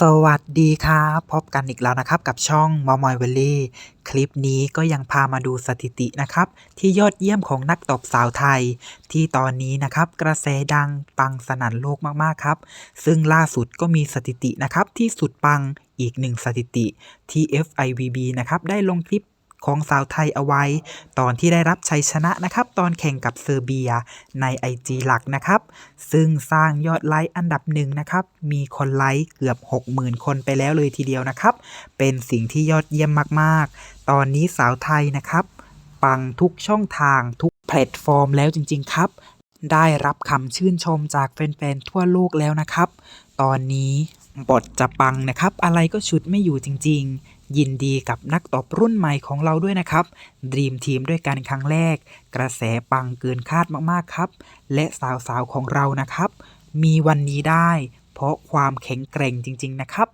สวัสดีครับพบกันอีกแล้วนะครับกับช่องมอมอยเวลลี่ คลิปนี้ก็ยังพามาดูสถิตินะครับ ที่ยอดเยี่ยมของนักตบสาวไทย ที่ตอนนี้นะครับกระแสดังปังสนั่นโลกมากๆครับ ซึ่งล่าสุดก็มีสถิตินะครับที่สุดปังอีกหนึ่งสถิติที่ FIVB นะครับได้ลงคลิป ของสาวไทยเอาไว้ ตอนที่ได้รับชัยชนะนะครับ ตอนแข่งกับเซอร์เบียใน IG หลักนะครับ ซึ่งสร้างยอดไลค์อันดับหนึ่งนะครับ มีคนไลค์เกือบ 60,000 คนไปแล้วเลยทีเดียวนะครับ เป็นสิ่งที่ยอดเยี่ยมมากๆ ตอนนี้สาวไทยนะครับ ปังทุกช่องทางทุกแพลตฟอร์มแล้วจริง ๆ ครับ ได้รับคำชื่นชมจากแฟนๆทั่วโลกแล้วนะครับ ตอนนี้ บทจะปังนะครับ อะไรก็ชุดไม่อยู่จริง ๆ ยินดีกับนักตอบรุ่นใหม่ของเราด้วยนะครับดีมทีมด้วยกันครั้งแรก กระแสปังเกินคาดมากๆครับ และสาวๆของเรานะครับ มีวันนี้ได้ เพราะความแข็งแกร่งจริง ๆ นะครับ